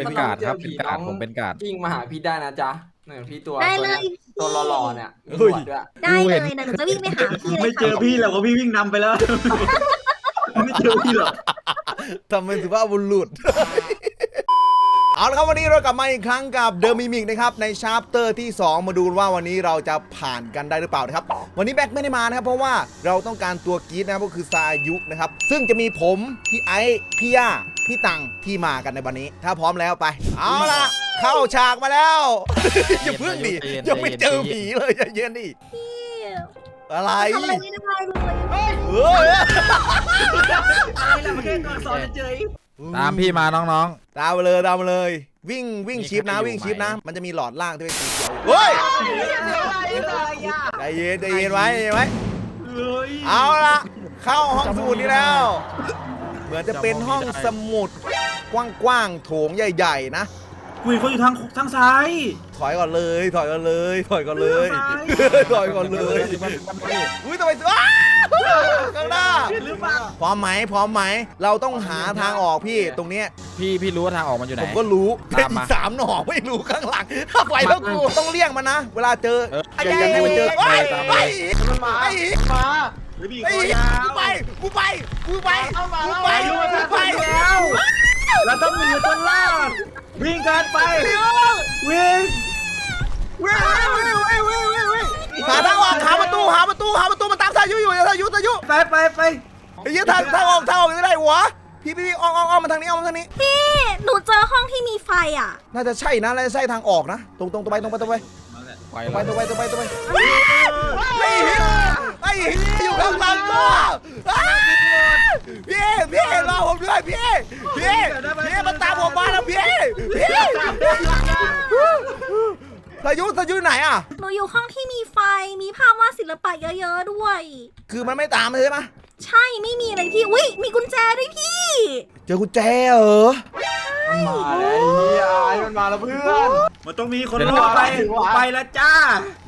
เป็นการ์ดครับ เป็นการ์ดผมเป็นการ์ดวิ่งมาหาพี่ได้นะจ๊ะเนี่ยพี่ตัวได้เลย ตัวหล่อๆเนี่ยมีเฮ้ยหนวดด้วยได้เลยนะหนูจะวิ่งไปหาพี่เลยไม่เจอพี่หรอกเพราะพี่วิ่งนำไปแล้ว ไม่เจอพี่หรอก ทำเป็นสุภาพบุรุษ เอาละครับวันนี้เรากลับมาอีกครั้งกับเดอะมิมิกนะครับในชาร์ปเตอร์ที่ 2 มาดูว่าวันนี้เราจะผ่านกันได้หรือเปล่านะครับ วันนี้แบ็คไม่ได้มานะครับ เพราะว่าเราต้องการตัวกรีดนะครับก็คือซายุนะครับ ซึ่งจะมีผมพี่ไอซ์พี่ย่าพี่ตังที่มากันในวันนี้ ถ้าพร้อมแล้วไป เอาละเข้าฉากมาแล้ว อย่าเพิ่งดิยังไม่เจอผีเลยอย่าเย็นดิพี่อะไรทำอะไรไม่ได้เลยเฮ้ยอะไรล่ะมันแค่ก่อนสอนเฉย ตามพี่มาน้องตามมาเลยตามมาเลย วิ่งวิ่งชิปนะ วิ่งชิปนะ มันจะมีหลอดล่างที่เป็นสีเขียวเฮ้ยใจเย็นใจเย็นไว้ใจเย็นไว้ๆเฮ้ยเอาละเข้าห้องสมุดนี้แล้ว เหมือนจะเป็นห้องสมุดกว้างๆโถงใหญ่ ๆ นะกูเห็นคนอยู่ทางทางซ้าย ถอยก่อนเลย ถอยก่อนเลย ถอยก่อนเลย ถอยก่อนเลย อุ้ยทำไมอ้าว ข้างหน้าเห็นหรือเปล่าพร้อมไหมพร้อมไหมเราต้องหาทางออกพี่ตรงเนี้ยๆพี่พี่รู้ว่าทางออกมันอยู่ไหนผมก็รู้ตามมาอีกสามหน่อไม่รู้ข้างหลังถ้าไปแล้วกูต้องเลี่ยงมันนะ เวลาเจอเออไอ้ยัให้มันเจอไปไอ้ตามไอ้ไปมันมาไอ้มาเฮ้ยพี่ไอ้คอยาวกูไปกูไปกูไปกูไปอายุมันกูไปไปแล้ว เราต้องมีอยู่ต้นล่างวิ่งกันไปเดี๋ยววิ่ง หาทางออกหาประตูหาประตูหาประตูมันตามสายุอยู่สายุสายุไปไปไปไอ้เหี้ยทางทางออกทางออกอยู่ไหนวะพี่พี่พี่ออกออกออกมาทางนี้ออกมาทางนี้ พี่ หนูเจอห้องที่มีไฟอะ น่าจะใช่นะน่าจะใช่ทางออกนะ ตรงตรงตรงไปตรงไปตรงไปไปตรงแล้ไปวตรงไปตรงไปตรงไปไอ้เหี้ยไอ้เหี้ยอยู่ข้างหลังก็อ้าวพี่พี่รอผมด้วยพี่พี่พี่มันตามผมมาแล้วพี่พี่ สายุสายุไหนอะ หนูอยู่ห้องที่มีไฟ มีภาพวาดศิลปะเยอะๆด้วย คือมันไม่ตามใช่ไหมใช่ไม่มีอะไรพี่ อุ้ยมีกุญแจด้วยพี่ เจอกุญแจเหรอมันมาแล้วไอ้เหี้ยไอ้มันมาแล้วเพื่อนมันต้องมีคนรอดไปไปแล้วจ้า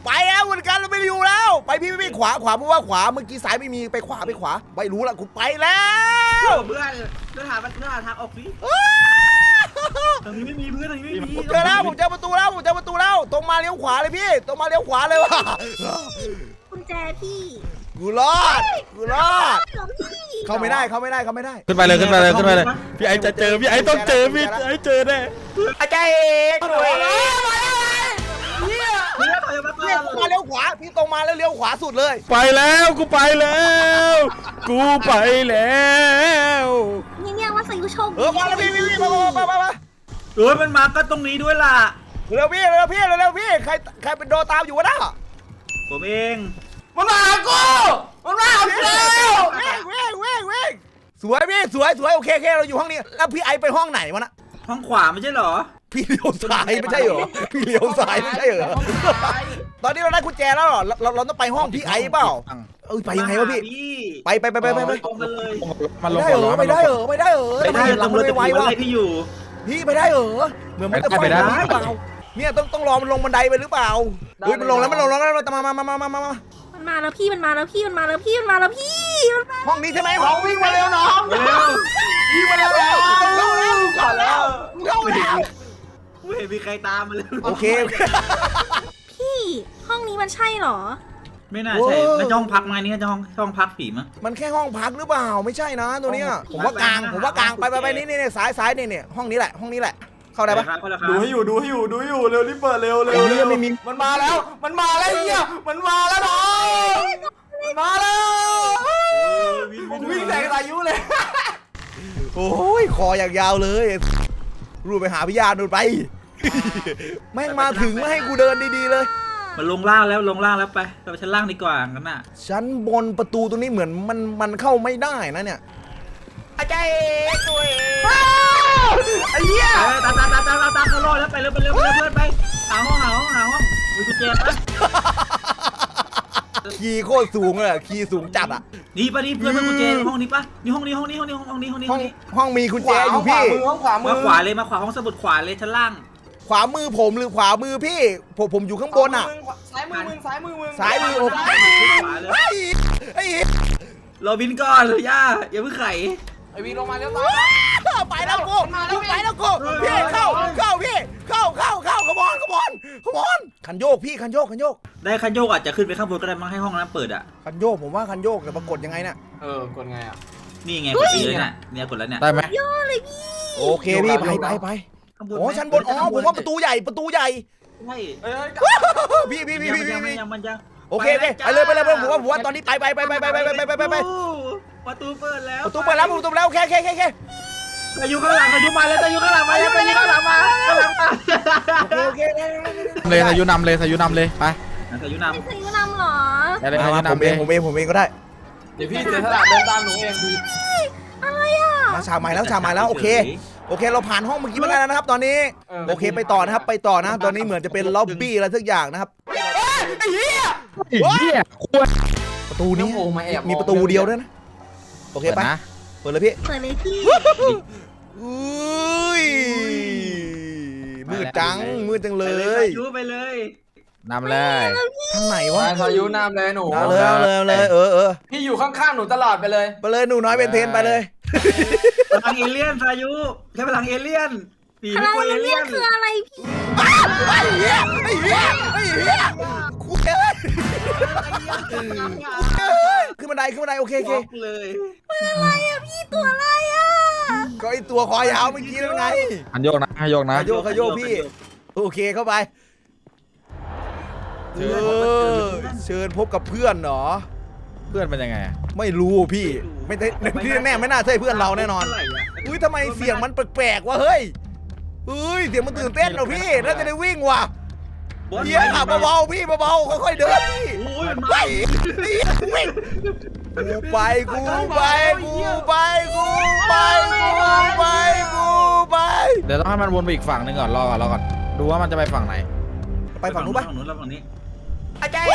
ไปแล้วเหมือนกันเราไม่อยู่แล้ว ไปพี่พี่พี่ขวาขวาเพราะว่าขวาเมื่อกี้ซ้ายไม่มีไปขวาไปขวา ไม่รู้ละกูไปแล้ว เพื่อนเพื่อนหาเพื่อนหาทางออกสิทา งนี้ไม่มีเพื่อนทางนี้ไม่มีผมเจอแล้วผมเจอประตูแล้วผมเจอประตูแล้วตรงมาเลี้ยวขวาเลยพี่ตรงมาเลี้ยวขวาเลยว่ะกุญแจพี่กูรอดกูรอดเหรอพี่เข้าไม่ได้เข้าไม่ได้เข้าไม่ได้ขึ้นไปเลยขึ้นไปเลยขึ้นไปเลยพี่ไอจะเจอพี่ไอต้องเจอพี่ไอเจอแน่อาจารย์เอกหน่อยเพื่อนถอยมาก่อเนี่ยนตรงมาเลี้ยวขวาพี่ตรงมาแล้วเลี้ยวขวาสุดเลย ไปแล้วกูไปแล้ว กูไปแล้ว เนี่ยเนี่ยว่าสายุโชคเออมาแล้วพี่พี่พี่มามามามามาเออมันมาก็ตรงนี้ด้วยล่ะ เร็วพี่เร็วพี่เร็วพี่ใครใครเป็นโดนตามอยู่วะน่ะผมเอง มันมากูมันมากูเร็วเว้งเว้งเว้งเว้งสวยพี่สวยสวยโอเคโอเคเราอยู่ห้องนี้แล้วพี่ไอไปห้องไหนวะนะห้องขวาไม่ใช่เหรอ พี่เลี้ยวซ้ายไม่ใช่เหรอพี่เลี้ยวซ้ายไม่ใช่เหรอ ตอนนี้เราได้กุญแจแล้วเหรอเราเราเราต้องไปห้องพี่ไอเปล่าเอ้ยไปยังไงวะพี่ ไปไปไปไปไปไปตรงกันเลยมันลไม่งได้ก่อนเหรอล้อไม่ได้เหรอไม่ได้เหรอไม่ได้หลัตำรวจไม่จะไวผีวะอะไรพี่อยู่ พี่ไม่ได้เหรอเหมือนมันจะไฟได้หรือเปล่าเนี่ยต้องต้องรอมันลงบันไดไปหรือเปล่าเฮ้ยมันลงแล้วมันลงแล้วมันมามามามามามามามันมาแล้วพี่มันมาแล้วพี่มันมาแล้วพี่มันมาแล้วพี่มันมาห้องนี้ใช่ไหมน้องวิ่งมาเร็วน้องเร็ววิ่งมาเร็วแล้วเข้าแล้วก่อนแล้วเข้าแล้วไม่เห็นมีใครตามมาเลยโอเคโอเคพี่ ห้องนี้มันใช่เหรอ ไม่น่าใช่น่าจะห้องพักไหมนี่น่าจะห้องห้องพักผีมั้ง มันแค่ห้องพักหรือเปล่าไม่ใช่นะตัวเนี้ยผมว่ากลางผมว่ากลางไปไปไปนี่นี่นี่ซ้ายซ้ายนี่นี่ห้องนี้แหละห้องนี้แหละ เข้าได้ปะครับเข้าแล้วครับดูให้อยู่ดูให้อยู่ดูให้อยู่เร็วรีบเปิดเร็วเร็วไอ้เหี้เร็ยวไม่มี มันมาแล้ว มันมาแล้วเฮียมันมาแล้วน้องมันมาแล้วผมวิ่งแซงสายุเลยโอ้ยคออย่างยาวเลยรูดไปหาพิยาดูไป แม่งมาถึงไม่ให้กูเดินดีๆเลย มันลงล่างแล้วลงล่างแล้วไปเราไปชั้นล่างดีกว่างั้นน่ะชั้นบนประตูตรงนี้เหมือนมันมันเข้าไม่ได้นะเนี่ยอาจารย์เอกตัวเองไอ้เหี้ยไปตามตามตามตามตามตามเขารอดแล้วไปเร็วไปเร็วไปเร็วเพื่อนไปหาห้องหาห้องหาห้องมีกุญแจปะคีย์โคตรสูงเลยอะคีย์สูงจัดอะนี่ปะนี่เพื่อนเพื่อนกุญแจห้องนี้ปะนี่ห้องนี้ห้องนี้ห้องนี้ห้องนี้ห้องนี้ห้ห้อองงนี้ห้องมีกุญแจอยู่พี่มือห้องขวามืมาอขวาเลยมาขวาห้องสมุดขวาเลยชั้นล่างข ขวามือผมหรือขวามือพี่ ผมผมอยู่ข้างบนอะ ซ้ายมือมึงซ้ายมือมึงซ้ายมือผายมือโอ้ยไอ้เราบินก่อนเลยย่าอย่าเพิ่งไข ไอวีลงมาแล้วตาม ไปแล้วกูวกไปแล้วกูพี่เข้าเข้าพี่เข้าเข้าเข้าขบอนขบอนขบอนคันโยกพี่คันโยกคันโยกได้คันโยกอาจจะขึ้นไปข้างบนก็ได้มั้งให้ห้องน้ำเปิดอะ คันโยกผมว่าคันโยกแต่ปรากฏยังไงน่ะเออกดไงอะ นี่ไงกดไปเลยน่ะเนี่ยกดแล้วเนี่ย ได้ไหมโอเคพี่ไปไปไป ข้างบนอ๋อชั้นบนอ๋อผมว่าประตูใหญ่ประตูใหญ่ใช่เอ้ยพี่พี่มันพี่ยังพี่มันพี่ยังมันยังโอเคโอเคไปเลยไปเลยไปเลยผมว่าผมว่าตอนนี้ไปไปไปไปไปไปไปไปไปไปประตูเปิดแล้วประตูเปิดแล้วประตูเปิดแล้วโอเคโอเคโอเคโอเคอายุข้างหลังอายุมาแล้วอายุข้างหลังมาแล้วอายุข้างหลังมาข้างหลังมาโอเคโอเคเลยสายุนำเลยสายุนำเลยไปอายุนไม่ซื้อนำเหรอได้เลยมาสายุมาผมนำเลเอยงผมเองผมเองก็ได้เดี๋ยวพี่เจอสลับเดินตามหนูเองพี่อะไรอะมาฉากใหม่แล้วฉากใหม่แล้วโอเค โอเคเราผ่านห้องเมื่อกี้มาได้แล้วนะครับ ตอนนี้โอเคไปต่อนะครับไปต่อนะตอนนี้เหมือนจะเป็นล็อบบี้อะไรสักอย่างนะครับไอ้เหี้ยเฮียควรประตูนี้โอ้มาแอบมีประตูเดียวด้วยนะโอเคเปิดไปนะเปิดเลยพี่เปิดเลยพี่อุ้ยมืดจังมืดจังำเลไปยอายุไปเลยนำเลยทางไหนวะมาสายุน้ำเลยหนูเอาเลยเอาเลยเอาเลยเออเออพี่อยู่ข้างๆหนูตลอดไปเลย ไปเลยหนูน้อยเป็นเทนไปเลย พลังเอเลี่ยนอายุใช้พลังเอเลี่ยนปีอะไม่ไรกลัวเอเนี่เลี่ยยนคืออะไรพี่ ไอ้เหี้ยไอ้เหี้ยไอ้เหี้ยคุยเลยขึ้นบันไดขึ้นบันไดโอเคโอเคบล็อกเลยอะไรอะพี่ตัวอะไรอะก็ไอตัวคอยาวเมื่อกี้นั่นไง อันโยกนะให้โยกนะขยโยกขยโยกพี่ โอเคเข้าไปเออเชิญพบกับเพื่อนเหรอ เพื่อนเป็นยังไงอะไม่รู้พี่ไม่ได้ที่แน่ไม่น่าใช่เพื่อนเราแน่นอนเท่าไหร่ะอุ้ยทำไมเสียงมันแปลกๆวะเฮ้ยเฮ้ยเสียงมันตื่นเต้นเหรอพี่น่าจะได้วิ่งว่ะบอสเฮียขับเบาๆพี่เบาๆค่อยๆเดินพี่โอ้ยมันไปมาเฮียวิ่งกูไปกูไปกูไปกูไปกูไปกูไป เดี๋ยวต้องให้มันวนไปอีกฝั่งหนึ่งก่อนรอก่อนรอก่อนดูว่ามันจะไปฝั่งไหนไปฝั่งนู้นปะฝั่งนู้นแล้วฝั่งนี้ อาจารย์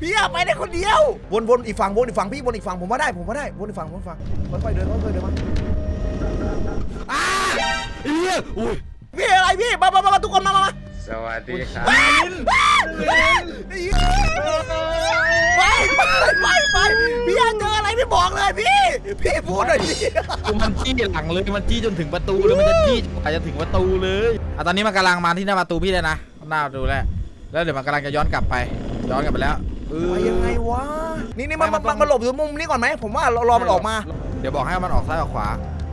พี่อยากไปได้คนเดียววนวนอีกฝั่งวนอีกฝั่งพี่วนอีกฝั่งผมว่าได้ผมว่าได้วนอีกฝั่งวนอีกฝั่งค่อยๆเดินค่อยๆเดินมาอาเฮียอุ้ยพี่อะไรพี่มามามาทุกคนมามามาสวัสดีครับไปไปไปไปพี่อยากเจออะไรพี่บอกเลยพี่ พี่พูดหน่อยดิคือมันจี้หลังเลยมันจี้จนถึงประตูเลยมันจะจี้กว่าจะถึงประตูเลยอะตอนนี้มันกำลังมาที่หน้าประตูพี่เลยนะหน้าประตูแล้ว แล้วเดี๋ยวมันกำลังจะย้อนกลับไป ย้อนกลับไปแล้วเออ ไปยังไงวะ นี่นี่มันมันมันมันหลบอยู่มุมนี้ก่อนไหม ผมว่าเรารอมันออกมา เดี๋ยวบอกให้มันออกซ้ายออกขวา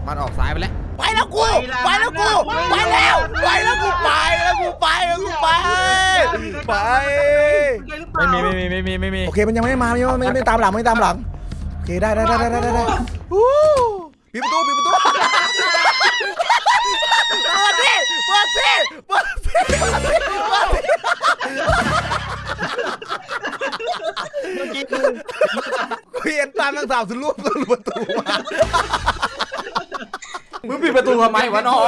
มันออกซ้ายไปแล้ว ไปแล้วกู ไปแล้วกู ไปแล้ว ไปแล้วกูไปแล้วกูไปแล้วกูไป ไป ไม่มีไม่มีไม่มีไม่มีโอเคมันยังไม่มาไม่ไม่ไม่ตามหลังไม่ตามหลังโอเคได้ได้ได้ได้ได้ได้ฮู้ปิดประตูปิดประตู เปิดสิเปิดสิเปิดสิเปิดสิเปิดสิเปลี่ยนตามนางสาวสุดรูปสุดประตูมามึงปิดประตูทำไมวะน้อง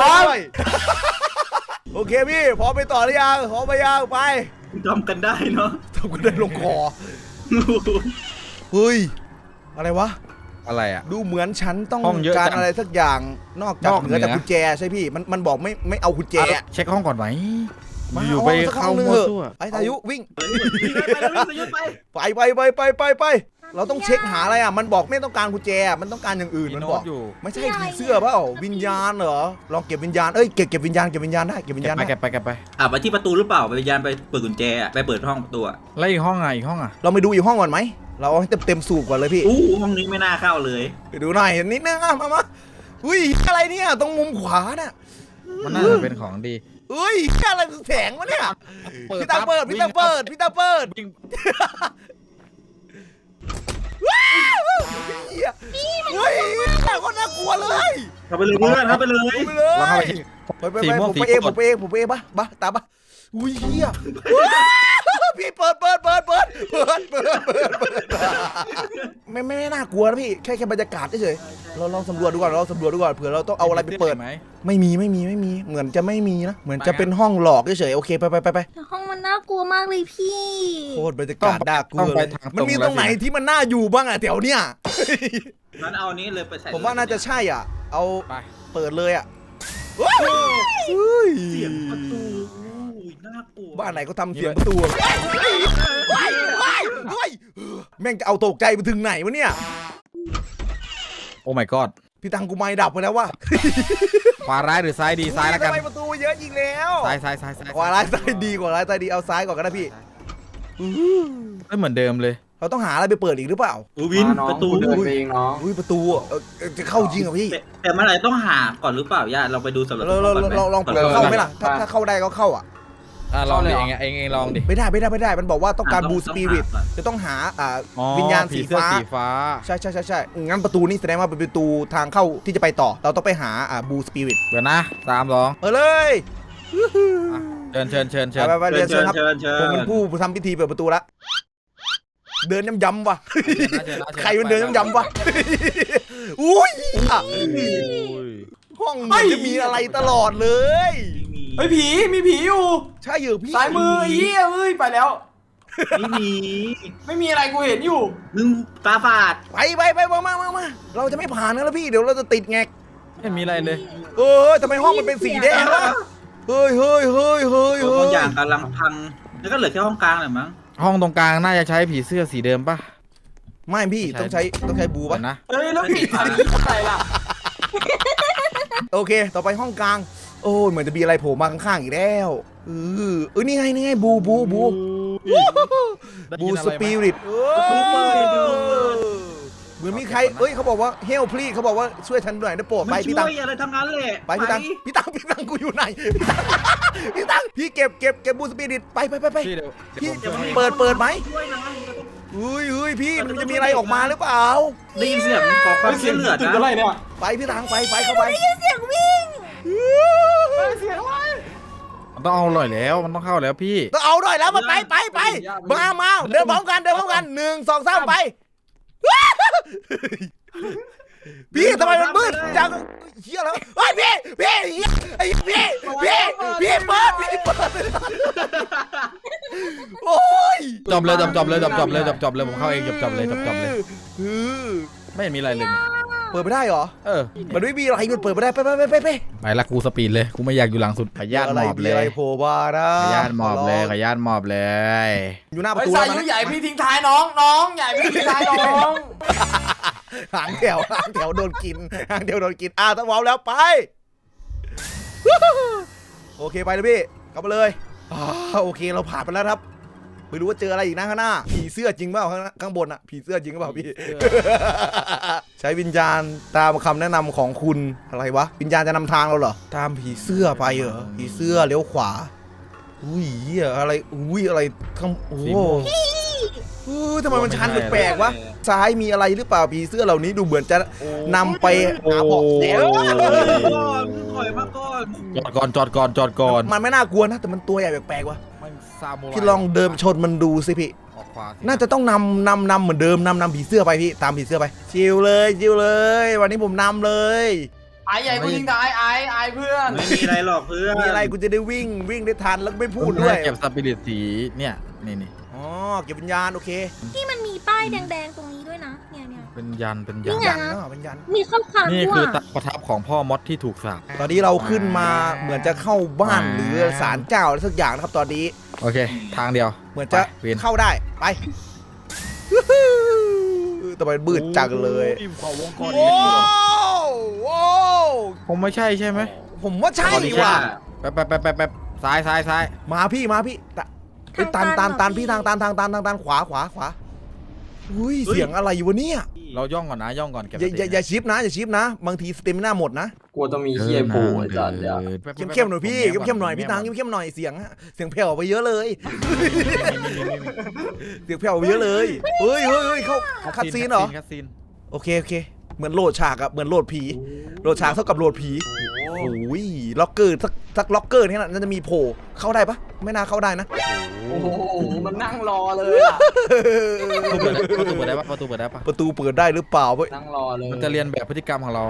โอเคพี่พร้อมไปต่อหรือยังพร้อมไปยังไปจำกันได้เนาะทำกันได้ลงคอเฮ้ย อะไรวะ อะไรอะ ดูเหมือนฉันต้องห้องเยอะการจังอะไรสักอย่างนอกจากนอกเหนือจากเหนือกุญแจใช่พี่มันมันบอกไม่ไม่เอากุญแจเอาเช็คห้องก่อนไหมมาอยู่เอาไปสักห้เข้าองหนึ่งมั่เถวอะซั่ว ไอ้ทายุวิ่งไปแล้ววิ่งสยุดไปไปไปไปไปไปไป เราต้องเช็คหาอะไรอะ มันบอกไม่ต้องการกุญแจ มันต้องการอย่างอื่นมีมันโน้บอตกอยู่ไม่ใช่ผีเสื้อเปล่า วิญญาณเหรอ ลองเก็บวิญญาณ เอ้ย เก็บเก็บวิญญาณ เก็บวิญญาณได้ เก็บวิญเก็ญาบณไปได้เก็บไปเก็บไปอะไปที่ประตูหรือเปล่าไปยานไปเปิดกุญแจอะไปเปิดห้องประตูอะแล้วอีกห้องอะอีกห้องอะเราไปดูอีกห้องก่อนไหม เราเอาให้เต็มเต็มสูบก่อนเลยพี่ อู้ห้องนี้ไม่น่าเข้าเลยไปดูหน่อยนิดนึงอะมามาอุ้ย อะไรเนี่ย ตรงมุมขวาน่ะมันน่าจะเป็นของดีเอ้ย อะไรแสงวะเนี่ยเปิดพี่ตาเปิดปั๊บพี่ตาเปิด พี่ตาเปิด วิ่งว้าว เฮียเฮ้ยแต่ก็น่ากลัวเลยเข้าไปเลยเพื่อนเข้าไปเลย ไปเลยเราเข้าไปที่ ไปไปสีไปม่วงผมสีไปเองกผดมไปเองผมไปเองปะปะตามปะอุ้ยเฮีย พี่เปิดเปิดเปิดเปิดเปิดเปิดเปิดเปิดไม่ไม่ไม่น่ากลัวนะพี่แค่แค่บรรยากาศเฉยๆเราลองสำรวจดูก่อนเราลองสำรวจดูก่อนเผื่อเราต้องเอาอะไรไปเปิดไหมไม่มีไม่มีไม่มีเหมือนจะไม่มีนะเหมือนจะเป็นห้องหลอกเฉยๆโอเคไปไปไปไปแต่ห้องมันน่ากลัวมากเลยพี่ โคตรบรรยากาศน่ากลัต้องวไปเลยทางตรงมันมีตรงไหนแล้วสิที่มันน่าอยู่บ้างอะแถวเนี้ยงั้นเอานี้เลยไปใส่ผมว่าน่าจะใช่อะ เอาไปเปิดเลยอะเฮ้ยเสียงประตูอุ้ย น่ากลัวบ้านไหนก็ทำเสียงประตูอะเฮ้ยเฮ้ยเฮ้ยเฮ้ยแม่งจะเอาตกใจไปถึงไหนวะเนี่ย โอ้ my god พี่ตังกูไม่ดับไปแล้ววะขวาร้ายหรือซ้ายดีซ้ายแล้วกันทำไมประตูเยอะจริงแล้วซ้ายซ้ายซ้ายซ้ายขวาร้ายซ้ายดีกว่าร้ายซ้ายดีเอาซ้ายก่อนก็ได้พี่ไม่เหมือนเดิมเลย เราต้องหาอะไรไปเปิดอีกหรือเปล่าอูวินน้องประตูกูเดินไปเองน้องอุ้ยประตูอะเออเออจะเข้าจริงเหรอพี่แต่แต่เมื่อไหร่ต้องหาก่อนหรือเปล่าญาติเราไปดูสำรวจเราเราก่อนไหมเราลองเปิดก่นเข้าไหมล่ะถ้าถ้าเข้าได้ก็เข้าอะ อะลองดิเข้าเลยเหรเอองเองเองลองดิไม่ได้ไม่ได้ไม่ได้ มันบอกว่าต้องการอะบูต้สองปิริตหาก่อนจะต้องหาอ่าอ๋อวิญญาณสีผีเสื้อฟ้า สีฟ้า ใช่ใช่ใช่ใช่งั้นประตูนี้แสดงว่าเป็นประตูทางเข้าที่จะไปต่อ เราต้องไปหาอ่าบูสปิริตเดี๋ยวนะสามสองเออเลยอะเชิญเชิญเชิญเชิญไปไปไปเรียนเชิเชิญญครับเชิญเชิญผมเป็นผู้ทำพิธีเปิดประตูละ เดินย้ำๆว่ะ เชิญนะเชิญนะใครมันเดินย้ำๆวะ อุ้ยอะโอ้ยห้องมันจะมีอะไรตลอดเลย เฮ้ยผีมีผีอยู่ใช่เหรอพี่ซ้ายมือไอ้เหี้ยเอ้ยไปแล้ว ไม่มีไม่มีอะไรกูเห็นอยู่มึงตาฝาดไปไปไปมามามามาเราจะไม่ผ่านกันแล้วพี่เดี๋ยวเราจะติดแงกไม่มีอะไรเลยเออทำไมห้องมันเป็นสีแดงวะเฮ้ยเฮ้ยเฮ้ยเฮ้ยตัวเฮ้บางยอย่างกำลังพัง แล้วก็เหลือแค่ห้องกลางแหละมั้งห้องตรงกลางน่าจะใช้ผีเสื้อสีเดิมป่ะไม่พี่ต้องใช้ต้องใช้บูก่ปะอนนะเฮ้ยแล้วผีทำนี้อะไรล่ะโอเค ต่อไปห้องกลาง โอ้ยเหมือนจะมีอะไรโผล่มาข้างๆอีกแล้วเออเออนี่ไงนี่ไงบูบูบูได้บูยินอะสไรไหมปิริตประตูเปิดดูเหมือนมีใครเอ้ยเขาบอกว่าเฮลพลีเขาบอกว่าช่วยฉันหน่อยนะโปรดไปไม่พี่ช่ตังวยอะไรทั้งนั้นแหละไปพี่ตังพี่ตังพี่ตังกูอยู่ไหนพี่ตังพี่ตังพี่เก็บเก็บเก็บบูสปิริตไปไปไปไปพี่เดี๋ยวพี่เดี๋ยวผมดี๋ช่วยเปิดเปิดไหมช่วยนะเฮ้ยเฮ้ยพี่มันจะมีอะไรออกมาหรือเปล่าได้ยินเสียงขอความช่วยเหลือตึกนะอะไรเนี่ยไปพี่ตังไปไปเข้าไปเสียงวิ่ง เสียงอะไรมันต้องเอาหน่อยแล้ว มันต้องเข้าแล้วพี่ ต้องเอาหน่อยแล้วมาไปไปไปมามาเดินพร้อมกันเดินพร้อมกันหนึ่งสองสามไป พี่ทำไมมันมืดจังเฮียแล้วไอ้ยพี่พี่เหี้ยไอ้พี่พี่พี่เปิดพี่เปิดโอ้ยจบเลยจบจบเลยจบจบเลยจบจบเลยผมเข้าเองจบจบเลยจบจบเลยเออไม่เห็นมีอะไรเลยนี่ เปิดไม่ได้เหรอ เออมันไม่มีอะไรมันเปิดไม่ได้ไปไปไปไปไปไปละกูสปีดเลยกูไม่อยากอยู่หลังสุดขยาดหมอบเลอะไรยโผล่มานะขยาดหมอบเลยขยาดหมอบเลยอยู่หน้าปไอ้ระตูสายแล้วยุนะใหญ่พี่ทิ้งท้ายน้องน้องใหญ่พี่ทิ้งท้ายน้องหางแถวหางแถวโดนกินหางแถวโดนกินอะต้องวอลแล้วไป โอเคไปเลยพี่กลับมาเลยอ่าโอเคเราผ่านไปแล้วครับ ไม่รู้ว่าเจออะไรอีกนะข้างหน้า ผีเสื้อจริงเปล่าข้างหน้าข้างบนอะผีเสื้อจริงหรือเปล่าพี่ ใช้วิญญาณตามคำแนะนำของคุณอะไรวะ วิญญาณจะนำทางเราเหรอ ตามผีเสื้อไปเหรอ ผีเสื้อเลี้ยวขวา อุ้ยเหี้ยอะไร อุ้ยอะไรข้างโอ้โหเออทำไมมันชันแปลกๆวะ ซ้ายมีอะไรหรือเปล่าผีเสื้อเหล่านี้ดูเหมือนจะนำไปหาเบาะแสก่อนถอยมาก่อน จอดก่อนจอดก่อนจอดก่อน มันไม่น่ากลัวนะ แต่มันตัวใหญ่แปลกๆวะมัน ซามูไรพี่ลองเดินชนมันดูสิพี่ ออกขวาสิน่าจะต้องนำนำนำเหมือนเดิมนำนำผีเสื้อไปพี่ตามผีเสื้อไป ชิวเลยชิวเลย วันนี้ผมนำเลย ไอ้ใหญ่กูทิ้งท้ายไอ้ไอ้เพื่อนไม่มีอะไรหรอกเพื่อนมีอะไรกูจะได้วิ่งวิ่งได้ทันแล้วก็ไม่พูดด้วย เก็บสปิริตสีเนี่ยนี่นี่อ๋อ เก็บวิญญาณโอเคที่มันมีป้ายแดงๆตรงนี้ด้วยนะ เนี่ยเนี่ย เป็นยันเป็นยันี่นไง ยันเนาะเป็นยัน มีข้อความนี่ด้วคือยตะประทับของพ่อมดที่ถูกสาปตอนนี้เราขึ้นมาเหมือนจะเข้าบ้านอ่าหรือศาลเจ้าอะไรสักอย่างนะครับตอนนี้ โอเค ทางเดียวเหมือนจะไปเวียนเข้าได้ไปทำไมมืดจังเลยขอวงกโอ้โหผมไม่ใช่ใช่ไหมผมว่าใช่ขออนุญาว่ะตแป๊บแป๊บแป๊บแป๊บแป๊บซ้ายซ้ายซ้ายมาพี่มาพี่ตะ เอ้ยตันตันตันพี่ทางตันทางตันทางตันขวาขวาขวาอุ้ยเสียงอะไรวะเนี่ยเราย่องก่อนนะย่องก่อนเก็บอย่าอย่าอย่าชิปนะอย่าชิปนะบางทีสเตมิน่าหมดนะกลัวต้องมีเฮียโผล่ไอ้จัดเดี๋ยวเข้มเข้มๆหน่อยพี่เข้มเข้มๆหน่อยพี่ตังเข้มเข้มๆหน่อยเสียงอะเสียงแผ่วไปเยอะเลย เสียงแผ่วไปเยอะเลยเฮ้ยเฮ้ยเฮ้ยเข้าคัดซีนเหรอคัดซีนโอเคโอเค เหมือนโหลดฉากอะเหมือนโหลดผีโหลดฉากเท่ากับโหลดผีโอ้ยล็อกเกอร์สักสักล็อกเกอร์นี่น่าจะมีโผล่เข้าได้ปะไม่น่าเข้าได้นะ โอ้โห มันนั่งรอเลยอะประตูเปิดได้ปะประตูเปิดได้ปะประตูเปิดได้หรือเปล่าเว้ยนั่งรอเลยมันจะเรียนแบบพฤติกรรมของเรา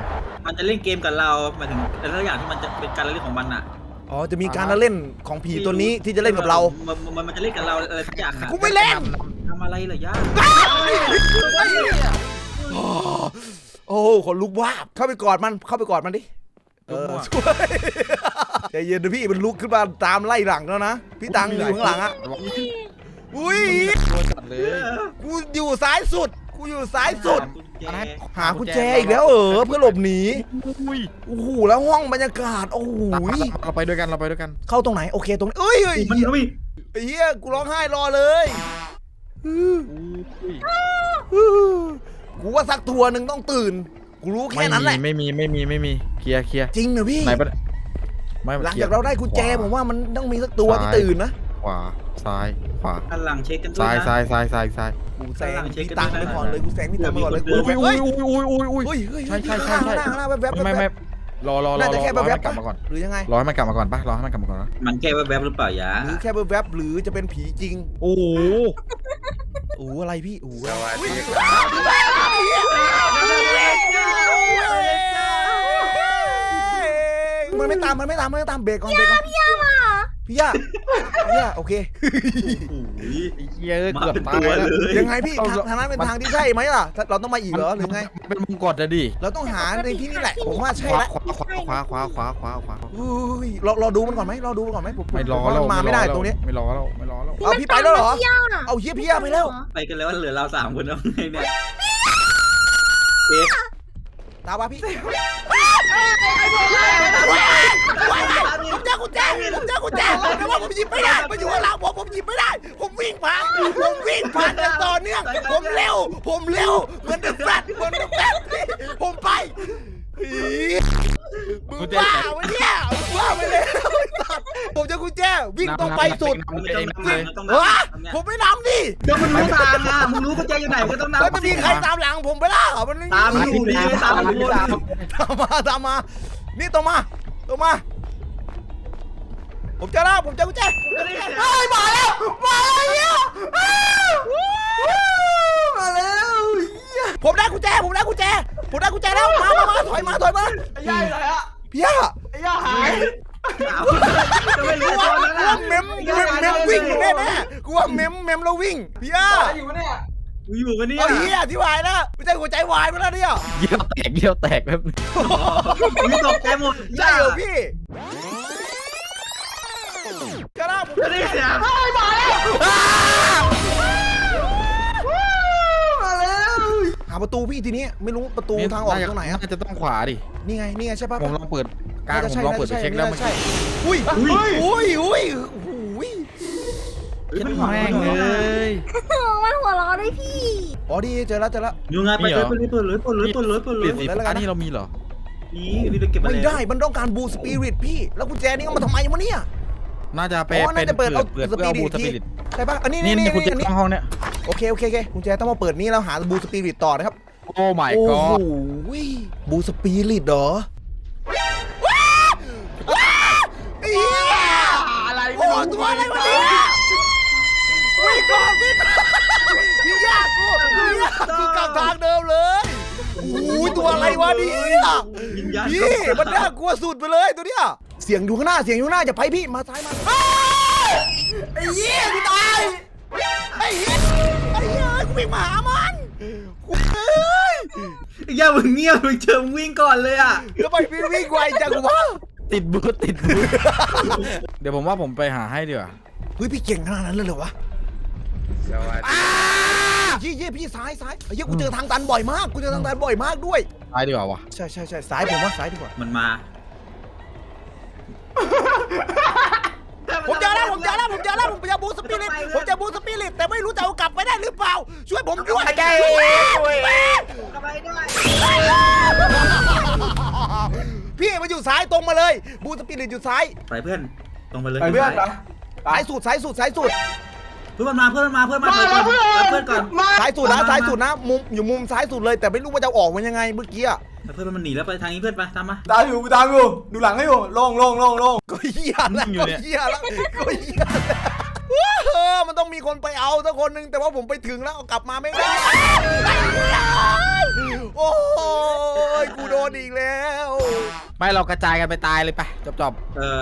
มันจะเล่นเกมกับเราหมายถึงแต่ละอย่างที่มันจะเป็นการเล่นของมันอะอ๋อจะมีการละเล่นของผีตัวนี้ที่จะเล่นกับเรา มันมันมันจะเล่นกับเราอะไรสักอย่างอะกูไม่เล่นทำอะไรเหรอย่า โอ้ขนลุกว่าบเข้าไปกอดมันเข้าไปกอดมันดิเออมั่วช่วยใจเย็นนะพี่มันลุกขึ้นมาตามไล่หลังแล้วนะพี่ตังอยู่ข้างหลังอะอุ้ยตัวจัดเลยกูอยู่ซ้ายสุดกูกูอยู่ซ้ายสุดกุญแจหากุญแจอีกแล้วเออเพื่อหลบหนีอุ้ยโอ้โหแล้วห้องบรรยากาศโอ้โหตามมาเราไปด้วยกันเราไปด้วยกัน เข้าตรงไหนโอเคตรงนี้เอ้ยเอ้ยมันอุ้ยไอ้เหี้ยกูร้องไห้รอเลยอุ้ย กูว่าสักตัวหนึ่งต้องตื่น กูรู้แค่ไม่นั้นแหมีละ ไม่มีไม่มีไม่มีเคลียร์เคลียร์จริงเหรอพี่ไหนปะไม่หลังคลียจากเราได้กุญแจขผมว่ามันต้องมีสักตัวที่ตื่นนะ ขวาซ้ายขวาอันหลังเช็คกันด้วซ้ายยนะซ้ายซ้ายซ้ายซ้ายกูแซงเช็คพี่กันตังค์ด้วยไปนะก่อนเลยกูแซงพี่ตังค์ไปก่อนเลยเดี๋กูยวมีเฮ้ยอุ้ยอุ้ยอุ้ยอุ้ยเฮ้ยเฮ้ยใช่ใช่ใช่ข้างหน้าใช่ข้างหน้าแวบแวบไม่ไม่รอรอรอน่าจะรอแค่รแวอบให้แวมันกลับมาก่อนหรือยังไงรอให้มันกลับมาก่อนปะรอให้มันกลับมาก่อนนะมันแก้แวบๆหรือเปล่ายะหรือแค่แวบแวบหรือจะเป็นผีจริง โอ้โหโอ้อะไรพี่โอ้สวัสดีครับ มันไม่ตามมันไม่ตามมันไม่ตามเบรกก่อนเบรกก่อนพี่ย่ามาพี่ย่าพี่ย่าโอเคโอ้ยไอ้เหี้ยเอ้ยมาเกือบเป็นตาตัยวแล้วเลยยังไงพี่ทางทางนั้นเป็นทางที่ใช่ไหมล่ะถ้าเราต้องมาอีกเหรอหรือไงมันเป็นมงกฎอะดิเราต้องหาในที่นี่แหละผมว่าใช่ขวาละขวาขวาขวาขวาขวาขวาขวาอุ้ยเราเราดูมันก่อนไหมเราดูมันก่อนไหมผมไม่รอผมว่าแล้วมันมาไม่ได้รอตรงนี้ไม่รอแล้วไม่รอแล้วเอาพี่ไปแล้วเหรอพี่ย่าเอาเฮียพี่ย่าไปแล้ว ไปกันแล้วเหลือเราสามคนแล้วไงเนี่ย เอ๊ะตามมาพี่ผมเจอกุญแจผมเจอกุญแจแต่ว่าผมหยิบไม่ได้มันอยู่ข้างหลังผมผมหยิบไม่ได้ ผมวิ่งผ่านผมวิ่งผ่านอย่างต่อเนื่องผมเร็ว ผมเร็วเหมือนเดอะแฟลชเหมือนเดอะแฟลชผมไปอีมึงบ้าวะเนี่ยมึงบ้าไปเลยผมเจะกุญแจวิ่งตรงไปสุดนำเองเลยต้อผมไม่นำ ดิเดี๋ยวมันรู้ทางอะมึงรู้กุญแจอยู่ไหนก็ต้องแล้วนำจะมีใครตามหลังผมไปล่ะมันไม่ตามอยู่ดีตามอยู่ตามตามมาตามมา นี่ตรงมาตรงมา ผมเจอแล้วผมเจอกุญแจเฮ้ยมาแล้วมาแล้วเฮียอ้าวมาแล้วเฮียผมได้กุญแจผมได้กุญแจผมได้กุญแจแล้วมามามาถอยมาถอยมาไอ้ย่าอยู่ไหนอะพี่ย่าไอ้ย่าหาย จะไม่กูรู้ว่าตัวนั้นกูว่าเมมเมมเมมวิ่งอยู่แน่แน่ๆกูว่าเมมเมมแล้ววิ่งพี่ย่าหายอยู่เนี่ยกูอยู่กันเนี่ยเอาเฮียที่วายนะไม่ใช่หัวใจวายไปแล้วเนี่ย เยี่ยวแตกเยี่ยวแตกแบบนึงกูตกใจหมดใช่เหรอพี่เจอแล้วผมจะได้เสียมาแล้วหาประตูพี่ทีนี้ไม่รู้ประตูทางออกอยู่ตรงไหนครับน่าจะต้องขวาดิ นี่ไงนี่ไงใช่ปะผมลองเปิด กลางน่าผจะมลองเปิดไปน่าจะเช็คแล้วน่าเมื่อจะใช่กี้อุ้ยอุ้ยอุ้ยอุ้ยอุ้ยเจ็ดแม่งเลยมันหัวเราะด้วยพี่อ๋อดีเจอแล้วเจอแล้วอยู่ไงไปเลยไปเลยเปิดเลยเปิดเลยเปิดเลยเปิดเลปิยดสีแล้วกันนะฟ้านี่เรามีเหรอนี่นี่เราเก็บมาไม่แล้วได้มันต้องการบูสปิริตพี่ แล้วกุญแจนี่เอามาทำไมวะเนี่ยน่าจะไปอ๋อเป็น่านจะเปิดเอาเปิดสเพื่อปิเอาริบูตสที่ปิริตใช่ปะอันนี้นี่นี่นี่คุณนี่เจ็อันนี้ห้องเนี้ยโอเคโอเคโอเคกุญแจต้องมาเปิดนี้แล้วหาบูสปิริตต่อนะครับโอ้ my โอ้ god โหบูสปิริตเหรอว้าวว้าว เหี้ยอะไรโอ้ตัวอะไรวะเนี่ยวิ่งก่อนวิ่งก่อนพี่ยากกูพี่ยากกูกลับทางเดิมเลยโอ้ยตัวอะไรวะเนี่ยวิญญาณพี่มันน่ากลัวสุดไปเลยตัวเนี้ยเสียงอยู่ข้างหน้าเสียงอยู่ข้างหน้าจะไปพี่มาซ้ายมาไอ้เหี้ยกูตายไอ้เหี้ยไอ้เหี้ยกูวิ่งมาหามันกูเอ้ยอย่ามึงเงียบมึงเจอมึงวิ่งก่อนเลยอะแล้วไปพี่วิ่งไวจังวะ ติดบูทติดบูทเดี๋ยวผมว่าผมไปหาให้ดีกว่าเฮ้ยพี่เก่งขนาดนั้นเลยเหรอวะสวัสดีอ้าเยี่ยพี่ซ้ายซ้ายไอ้เหี้ยกูเจอทางตันบ่อยมากกูเจอทางตันบ่อยมากด้วยไปดีกว่าวะใช่ใช่ใช่ซ้ายผมว่าซ้ายดีกว่ามันมาผมเจอแล้วผมเจอแล้วผมเจอแล้วผมจะบูสปิริตผมจะบูสปิริตแต่ไม่รู้จะเอากลับไปได้หรือเปล่า ช่วยผมด้วยไอ้ใจช่วยไปด้วย พี่มาอยู่ซ้ายตรงมาเลยบูสปิริตอยู่ซ้ายไปเพื่อนตรงไปเลยไปเพื่อนไปซ้ายสุดซ้ายสุดซ้ายสุดเพื่อนมันมาเพื่อนมันมาเพื่อนมามาเพื่อนแล้วก่อนเพื่อนเพื่อนก่อนมาซ้ายสุดนะมามาซ้ายสุดนะมุมอยู่มุมซ้ายสุดเลยแต่ไม่รู้ว่าจะออกมันยังไงเมื่อกี้อะเพื่อนมันหนีแล้วไปทางนี้เพื่อนไปตามมาตามอยู่ตามอยู่ดูหลังให้อยู่ลงลงลงลงก็เหี้ยแล้วก็เหี้ยแล้วก็เหี้ยแล้วเออมันต้องมีคนไปเอาสักคนหนึ่งแต่ว่าผมไปถึงแล้วเอากลับมาไม่ได้ โอ้ยกูโดนอีกแล้ว ไม่เรากระจายกันไปตายเลยไปจบจบเออ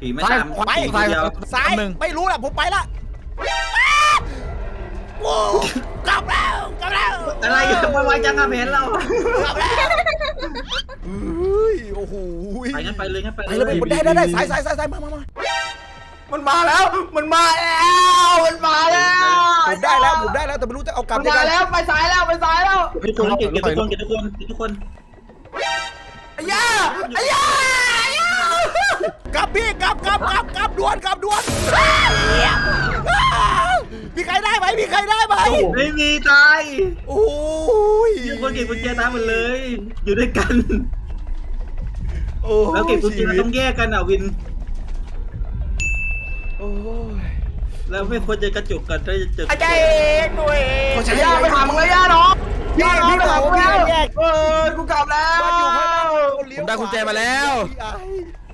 ผีไม่ซ้ายตามขวาผีซ้ายเดียวซ้ายหนึ่งไม่รู้แหละผมไปละโอ้กลับแล้วกลับแล้วอะไรอยู่ไวไวจังอะเพนเรากลับแล้วเฮ้ยโอ้โหไปงั้นไปเลยงั้นไปไปเลยไปได้ได้ได้สายสายสายสายมามามา มันมาแล้ว มันมาแล้ว มันมาแล้วผมได้แล้วผมได้แล้วแต่ไม่รู้จะเอากลับมันยังมาไงแล้วไปซ้ายแล้วไปซ้ายแล้วเก็บทุกคนเก็บทุกคนเก็บทุกคนเก็บทุกคนไอ้ย่าไอ้ย่าไอ้ย่ากลับพี่กลับกลับกลับกลับด่วนกลับด่วนมีใครได้ไหมมีใครได้ไหมไม่มีตายโอ้ยมีคนเก็บกุญแจตายหมดเลย อยู่ด้วยกัน โอ้ยแล้วเก็บกุญแจชีมันวิตต้องแยกกันอะวิน แล้วไม่ควรจะกระจุกกันถ้าจะเจอไอ้ใจเองหน่วยเขาใช้ย่าไปหามึงเลยย่าน้องพี่ย่าน้องพี่ไปหามึงพี่แล้วแยกเออกูกลับแล้วบ้านอยู่ข้างหน้าผมได้กุญแจมาแล้ว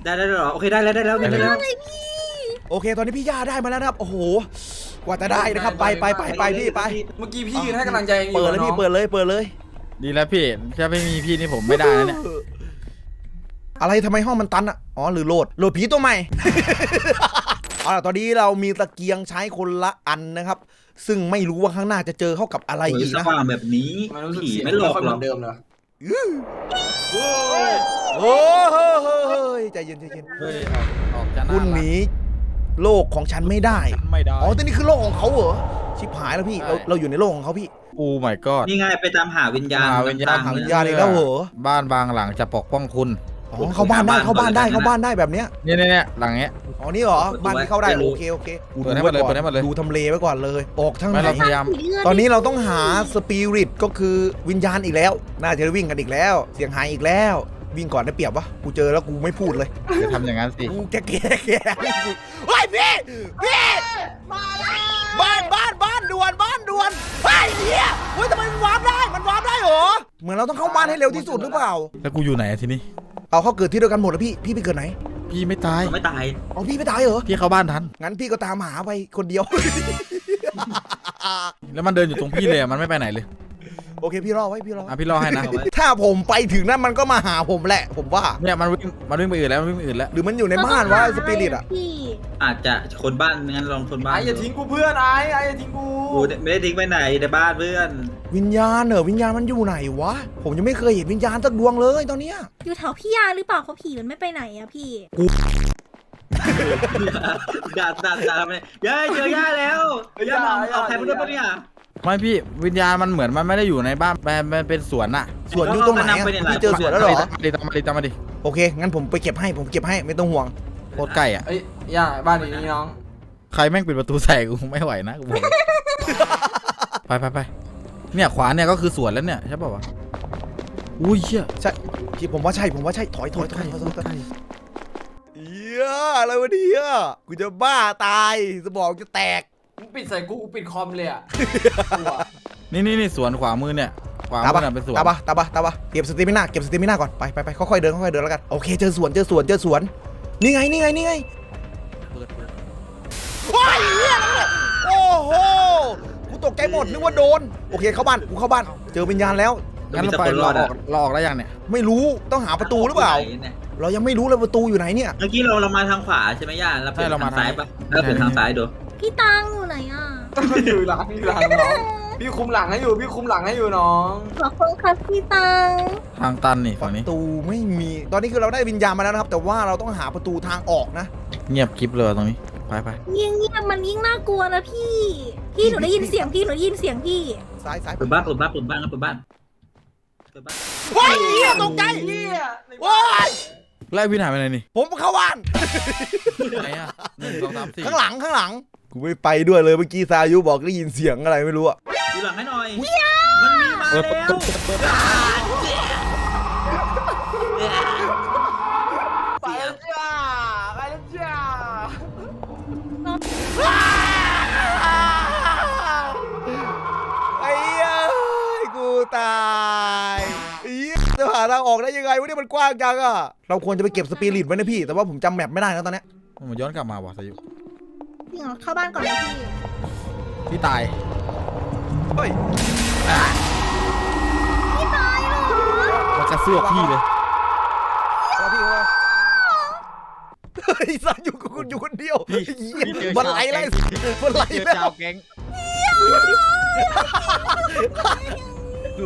ได้ได้เหรอโอเคได้แล้วได้แล้ววินได้แล้วเลยพี่โอเค ตอนนี้พี่ย่าได้มาแล้วนะครับ โอ้โห กว่าจะได้นะครับ ไปไปไปไปพี่ไป เมื่อกี้พี่ยืนให้กำลังใจองอเปิดเลยพี่น้องเปิดเลยเปิดเลย ดีแล้วพี่ ถ้าไม่มีพี่นี่ผมไม่ได้นะเนี่ย อะไรทำไมห้องมันตันอะ อ๋อหรือโหลด โหลดผีตัวใหม่ เอาล่ะตอนนี้เรามีตะเกียงใช้คนละอันนะครับ ซึ่งไม่รู้ว่าข้างหน้าจะเจอเข้ากับอะไรโอ้ยอีกสนะว่างแบบนี้มันรู้สึกผีเสียงไม่หลอกค่อยหเหรมือกอนเดิมเลยโอ้เฮ้ยเฮ้ยเฮ้ยใจเย็นใจเย็นเฮ้ยออกออกจะน่าคุณหรักนีโลกของฉันไม่ได้ ฉันไม่ได้ อ๋อแต่นี่คือโลกของเขาเหรอ ชิบหายแล้วพี่ เราใช่ เราอยู่ในโลกของเขาพี่โอ้ my god นี่ไงไปตามหาวิญญาณหาวิญญาณต่งๆหาวิญญาณอีกแล้วเหรอ บ้านบางหลังจะปกป้องคุณ อ๋อเข้าบ้านได้เข้าบ้านได้เข้าบ้านได้แบบเนี้ยเนี่ยเนี่ยเนี่ยหลังเนี้ย อ๋อนี่เหรอบ้านที่เข้าได้โอเคโอเคเปิดให้หมดเลยเปิดให้หมดเลย ดูทำเลไว้ก่อนเลยออกทางไหไม่นเราพยายามสีเลือดตอนนี้เราต้องหาสปิริตก็คือวิญญาณอีกแล้ว น่าจะวิ่งกันอีกแล้ว เสียงหายอีกแล้ววิ่งก่อนได้เปรียบวะกูเจอแล้วกูไม่พูดเลยจะทำอย่างนั้นสิกูแก่แก่แก่เฮ้ยพี่พี่บ้านบ้านบ้านด่วนบ้านด่วนเฮ้ยเฮียเฮ้ยทำไมมันวาร์ปได้มันวาร์ปได้เหรอเหมือนเราต้องเข้าบ้านให้เร็วที่สุดหรือเปล่า แล้วกูอยู่ไหนอะทีนี้ เอาเขาเกิดที่เดียวกันหมดแล้วพี่ พี่ไปเกิดไหน พี่ไม่ตาย เราไม่ตายเอาพี่ไม่ตายเหรอ พี่เข้าบ้านทัน งั้นพี่ก็ตามหาไปคนเดียว แล้วมันเดินอยู่ตรงพี่เลยอะมันไม่ไปไหนเลย โอเคพี่รอไว้พี่รอ อะพี่รอให้นะถ้าผมไปถึงนั้นมันก็มาหาผมแหละ ผมว่า เนี่ยมันวิ่งมันวิ่งไปอื่นแล้วมันวิ่งไปอื่นแล้วหรือมันอยู่ในบ้านวะสปิริตอะพี่อาจจะคนบ้านงั้นลองคนบ้านไอ้อย่าทิ้งกูเพื่อนไอ้ไอ้อย่าทิ้งกูกูไม่ได้ทิ้งไปไหนในบ้านเพื่อน วิญญาณเหรอวิญญาณมันอยู่ไหนวะ ผมยังไม่เคยเห็นวิญญาณสักดวงเลยตอนเนี้ยอยู่แถวพี่ยาหรือเปล่าเขาผีมันไม่ไปไหนอะพี่ ด่าด่าด่าไปย่าเจอย่าแล้วย่ามาเอาใครมาด้วยปะเนี่ย ไม่พี่วิญญาณมันเหมือนมันไม่ได้อยู่ในบ้านมันมันเป็นสวนอะสวนอยู่ตรงไหนอะพี่เจอสวนแล้วเหรอมาดิตามมาดิตามมาดิโอเคงั้นผมไปเก็บให้ผมเก็บให้ไม่ต้องห่วงโคตรใกล้อะเอ้ยย่าบ้านอยู่นี่น้องใครแม่งปิดประตูใส่กูไม่ไหวนะกูบอกเลยไปไปไปเนี่ยขวาเนี่ยก็คือสวนแล้วเนี่ยใช่ป่าวะอุ้ยเชี่ยใช่พี่ผมว่าใช่ผมว่าใช่ถอยถอยถอยถอยถอยถอยเหี้ยอะไรวะเนี่ยกูจะบ้าตายสมองจะแตก มึงปิดใส่กูกูปิดคอมเลยอะกลัวนี่นี่นี่สวนขวามือเนี่ย ขวาตามืปะอน่ะเป็นสวนตาปะตาปะตาปะเก็บสเตมิน่าเก็บสเตมิน่าก่อนไปไปไปค่อยๆเดินค่อยๆเดินแล้วกันโอเคเจอสวนเจอสวนเจอสวนนี่ไงนี่ไงนี่ไงเปิดเปิดว้ายเหี้ยแล้วเนี่ยโอ้โหกูตกใจหมดนึกว่าโดนโอเคเข้าบ้านกูเข้าบ้านเจอวิญญาณแล้ว งั้นเราไปเราออกเราออกได้ยังเนี่ย ไม่รู้ต้องหาประตูหรือเปล่าเรายังไม่รู้เลยประตูอยู่ไหนเนี่ย เมื่อกี้เราเรามาทางขวาใช่ไหมย่าเราเปลี่ยนทางซ้ายปะเราเปลี่ยนทางซ้ายดู พี่ตังอยู่ไหนอะอยู่หลังอยู่หลังน้องพี่คุมหลังให้อยู่พี่คุมหลังให้อยู่น้องขอบคุณครับพี่ตังทางตันนี่ปฝั่งนี้ระตูไม่มี ตอนนี้คือเราได้วิญญาณมาแล้วนะครับ แต่ว่าเราต้องหาประตูทางออกนะ เงียบคลิปเลยตรงนี้ ไปไปยิ่งเงียบมันยิ่งน่ากลัวนะพี่ พี่หนูได้ยินเสียงพี่หนูได้ยินเสียงพี่ซ้ายซ้ายเปิดบ้านเปิดบ้านเปิดบ้านเปิดบ้านเปิดบ้านว้ายเหี้ยตกใจเหี้ยในบ้านว้ายไล่วินหายไปไหนนี่ผมเข้าบ้านไหนอะหนึ่งสองสามสี่ข้างหลังข้างหลัง กูไม่ไปด้วยเลยเมื่อกี้ซายุบอกได้ยินเสียงอะไรไม่รู้อะดูหลังให้หน่อย มันมีมาเปิดแล้วเปิดเปิดเปิดไปแล้วจ้าไปแล้วจ้าไอ้เหี้ยกูตายไอ้เหี้ยจะหาทางออกได้ยังไงวะเนี่ยมันกว้างจังอะเราควรจะไปเก็บสปิริตไว้นะพี่ แต่ว่าผมจำแมปไม่ได้แล้วตอนเนี้ยมันย้อนกลับมาว่ะสายุ จริงเหรอเข้าบ้านก่อนเลยพี่พี่ตาย เฮ้ยพี่ตายเหรอมันกระซวกพี่เลยเอาพี่เอาเฮ้ยซายุกับคุณอยู่คนเดียวพี่ไอ้เหี้ยพี่เจอมันไหลไล่ชาวแก๊งมันไหลเจอแล้เจ้าวแก๊ง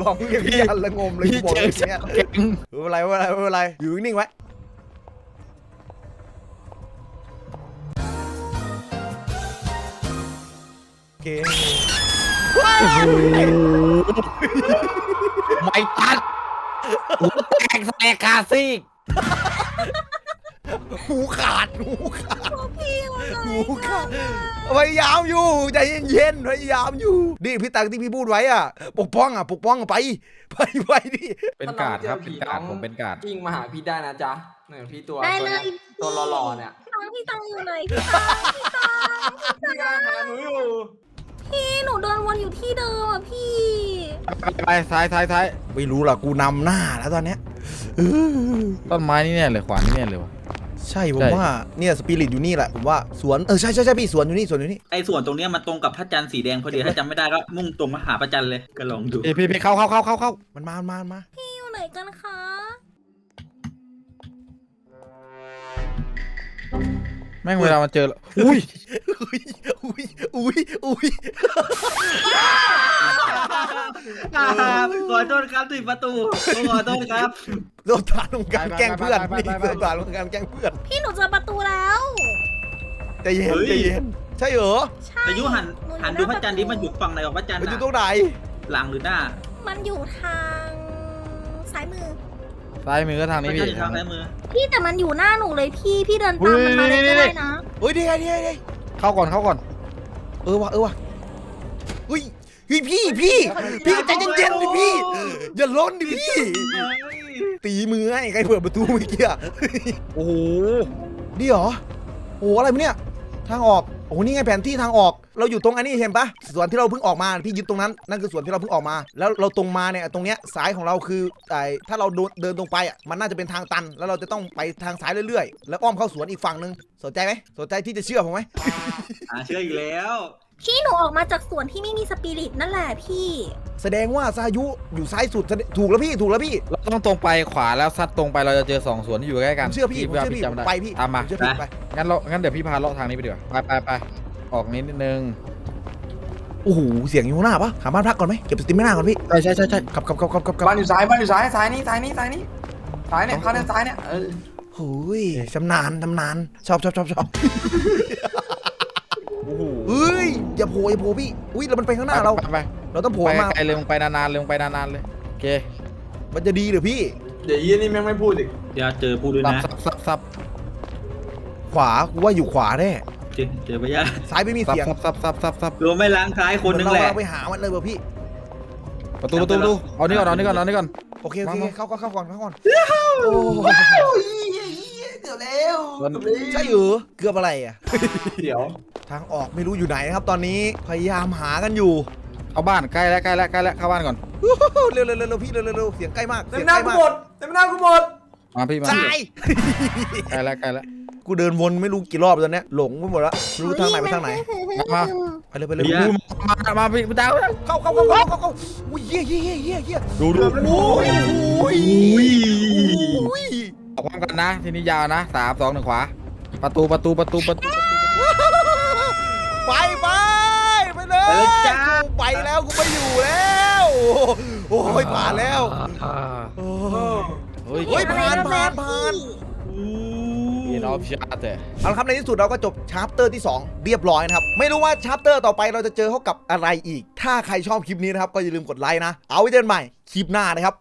ร้องอย่างนี้ยันละงมเลยพี่กูบอกเจเลอยเนี่ยชาวแก๊ง ไม่เป็นไรไม่เป็นไรไม่เป็นไรอยู่นิ่งๆไว้ เคไม่ตัดหูแตกแตกคาซีกหูขาดหูขาดพี่ว่าไงหูขาดพยายามอยู่ใจเย็นๆพยายามอยู่นี่พี่ตังที่พี่พูดไว้อะปกป้องอะปกป้องอะไปไปไปดิเป็นกาดครับเป็นกาดผมเป็นกาดกิ้งมาหาพี่ได้นะจ๊ะเนี่ยพี่ตัวได้ตัวเลเนี้ยยตัวหล่อๆเนี่ยพี่ตังพี่ตังอยู่ไหนพี่ตังพี่ตังพี่กำลังหาหนูอยู่ พี่หนูเดินวนอยู่ที่เดิมอะพี่ ไปซ้ายซ้ายซ้ายไม่รู้ล่ะกูนำหน้าแล้วตอนเนี้ยเออต้นไม้นี่เนี่ยเลยขวานนี่เนี่ยเลยวะ ใช่ผมใช่ ว่าเนี่ยสปิริตอยู่นี่แหละผมว่าสวนเออใช่ใช่ใช่พี่สวนอยู่นี่สวนอยู่นี่ไอ้ส่วนตรงเนี้ยมันตรงกับพระจันทร์สีแดงพอดีถ้าจำไม่ได้ก็มุ่งตรงมาหาพระจันทร์เลยก็ลองดู พี่พี่พี่เข้าเข้าเข้าเข้าเข้ามันมามันมามันมา พี่อยู่ไหนกันคะ แม่งเวลามันเจอแล้วอุ้ยอุ้ยอุ้ยอุ้ยอุ้ยอ่าขอโทษครับติดประตูขอโทษครับโดนตาลงการแกล้งเพื่อนนี่โดนตาลงการแกล้งเพื่อนพี่หนูเจอประตูแล้วใจเย็นใจเย็นใช่เหรอใช่แต่ยุหันหอยู่หันดูพระจันทร์ดิมันอยู่ฝั่งไหนของพระจันทร์มันอยู่น่ะตรงไหนหลังหรือหน้า มันอยู่ทางซ้ายมือ ซ้ายมือก็ทางพนี้ระพี่จันทร์อยู่ทางซ้ายมือพี่แต่มันอยู่หน้าหนูเลยพี่ พี่เดินตามมันมาเลยก็ได้นะเฮ้ยดีไงดีไงดีไงเข้าก่อนเข้าก่อน เออว่ะเออว่ะเฮ้ยเฮ้ยพี่พี่พี่ใจเย็นๆดิพี่อย่าล้นดิพี่ ตีมือให้ใครเปิดประตูเมื่อกี้อะโอ้โหนี่เหรอโอ้อะไรวะเนี่ย ทางออก โอ้นี่ไงแผนที่ทางออก เราอยู่ตรงอันนี้เห็นปะสวนที่เราเพิ่งออกมาพี่ยึดตรงนั้นนั่นคือสวนที่เราเพิ่งออกมา แล้วเราตรงมาเนี่ยตรงเนี้ยซ้ายของเราคือไอ้ถ้าเราเดินตรงไปอะมันน่าจะเป็นทางตัน แล้วเราจะต้องไปทางซ้ายเรื่อยๆ แล้วอ้อมเข้าสวนอีกฝั่งหนึ่งสนใจไหมสนใจที่จะเชื่อผมไหมอ่าเชื่ออีกแล้ว พี่หนูออกมาจากสวนที่ไม่มีสปิริตนั่นแหละพี่ แสดงว่าซายุอยู่ซ้ายสุดแสดงถูกแล้วพี่ถูกแล้วพี่เราต้องตรงไปขวาแล้วซัดตรงไปเราจะเจอสองสวนที่อยู่ใกล้ผกันมเชื่อพี่ผมเชื่อพี่จำด้ไปพี่ตามมา ผเชื่อพี่ไป งั้นเรางั้นเดี๋ยวพี่พาเลาะทางนี้ไปดีกว่าไปไปไปออกนิดนึงโอ้โหเสียงอยู่ข้างหน้าปะหาบ้านพักก่อนไหมเก็บสติมไม่น่าก่อนพี่ใช่ใช่ใช่ใช่ขับขับขับขับขับขับบ้านอยู่ซ้ายบ้านอยู่ซ้ายซ้ายนี่ซ้ายนี่ซ้ายนี่ซ้ายเนี่ยเข้าด้านซ้ายเนี่ยเออโอ้ยชำนาญชำนาญชอบชอบชอบชอบโอ้โหเฮ้ย อย่าโผล่อย่าโผล่พี่อุ้ยแล้วมันไปข้างหน้าเราไปไปเราต้องโผล่ไปมาไกลเลยมึงไปนานๆเลยมึงไปนานๆเลยโอเคมันจะดีเหรือพี่ เดี๋ยวยี่นี่แม่งไม่พูดอีกเดี๋ยวเจอพูดด้วยซับนะซับซับซับขวากูว่าอยู่ขวาแน่เจอเจอพระยาซ้ายไม่มีซับเสียงซับซับซับซับซับรวมไม่ล้างท้ายคนหนึงเราแหละ เราไปหามันเลยเบอร์พี่ ประตูประตูประตูเอานี่ก่อนเอานี่ก่อนเอานี่ก่อน โอเคโอเคมามา เข้าเข้าเข้าก่อนเข้าก่อนโอ้ยเดี๋ยวแล้วใช่เหรอเกือบอะไรอะเดี๋ยว ทางออกไม่รู้อยู่ไหนนะครับ ตอนนี้พยายามหากันอยู่เอาบ้านใกล้แล้วใกล้แล้วใกล้แล้วเข้าบ้านก่อนเร็วเร็วเร็วเร็วพี่เร็วเร็วเร็วเสียงใกล้มากเต็เสีมยงหน้าใกล้กูมากหมดเต็มหน้ากูหมดมาพี่มาตายใกล้แล้วใกล้แล้ว กูเดินวนไม่รู้กี่รอบตอนเนี้ยหลงไปหมดแล้วไม่รู้ทางไหนไปทางไหนมา ไปเลยไปเลยดูมามาพี่ดาวเข้าเข้าเข้าเข้าเข้าเข้าอุ้ยเฮียเฮียเฮียเฮียเฮียดูดูโอ้ยโอ้ยโอ้ยออกพร้อมกันนะ ทีนี้ยาวนะสามสองหนึ่งขวา ประตูประตูประตูประตู ไปไปไปเลยเออจ้า กูไปแล้วกูไม่อยู่แล้ว โอ้ยผ่านแล้วโอ้เฮ้ยเฮ้ยผ่านผ่านผ่านอินออฟชาร์ตเอาละครับในที่สุดเราก็จบชาร์ปเตอร์ที่ 2 เรียบร้อยนะครับ ไม่รู้ว่าชาร์ปเตอร์ต่อไปเราจะเจอเขากับอะไรอีก ถ้าใครชอบคลิปนี้นะครับ ก็อย่าลืมกดไลค์นะ เอาไว้เจอกันใหม่คลิปหน้านะครับ